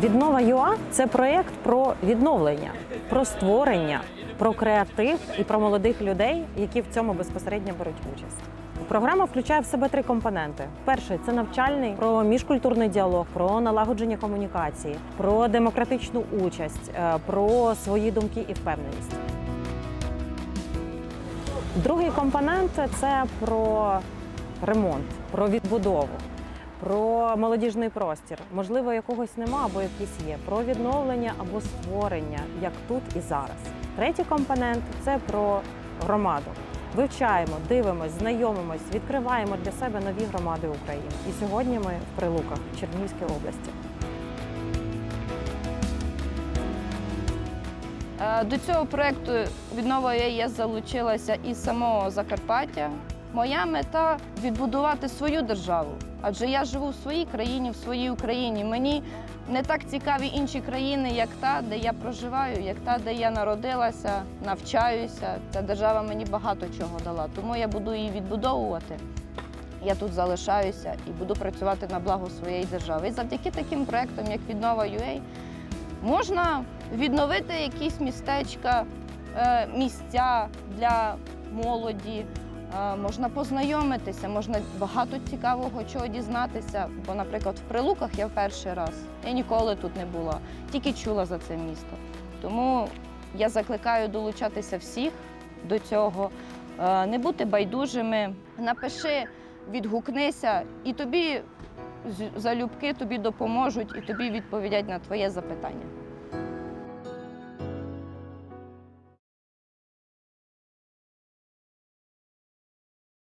Віднова ЮА це проєкт про відновлення, про створення, про креатив і про молодих людей, які в цьому безпосередньо беруть участь. Програма включає в себе три компоненти: перший це навчальний про міжкультурний діалог, про налагодження комунікації, про демократичну участь, е, про свої думки і впевненість. Другий компонент це про ремонт, про відбудову, про молодіжний простір. Можливо, якогось нема або якийсь є, про відновлення або створення, як тут і зараз. Третій компонент це про громаду. Вивчаємо, дивимось, знайомимось, відкриваємо для себе нові громади України. І сьогодні ми в Прилуках, Чернігівській області. Е, До цього проєкту віднова я залучилася із самого Закарпаття. Моя мета відбудувати свою державу, адже я живу в своїй країні, в своїй Україні. Мені не так цікаві інші країни, як та, де я проживаю, як та, де я народилася, навчаюся. Ця держава мені багато чого дала, тому я буду її відбудовувати. Я тут залишаюся і буду працювати на благо своєї держави. І завдяки таким проектам, як Віднова UA, можна відновити якісь містечка, е, місця для молоді. Е, Можна познайомитися, можна багато цікавого чого дізнатися. Бо, наприклад, в Прилуках я в перший раз. Я ніколи тут не була, тільки чула за це місто. Тому я закликаю долучатися всіх до цього, е, не бути байдужими. Напиши, відгукнися, і тобі залюбки тобі допоможуть, і тобі відповідять на твоє запитання.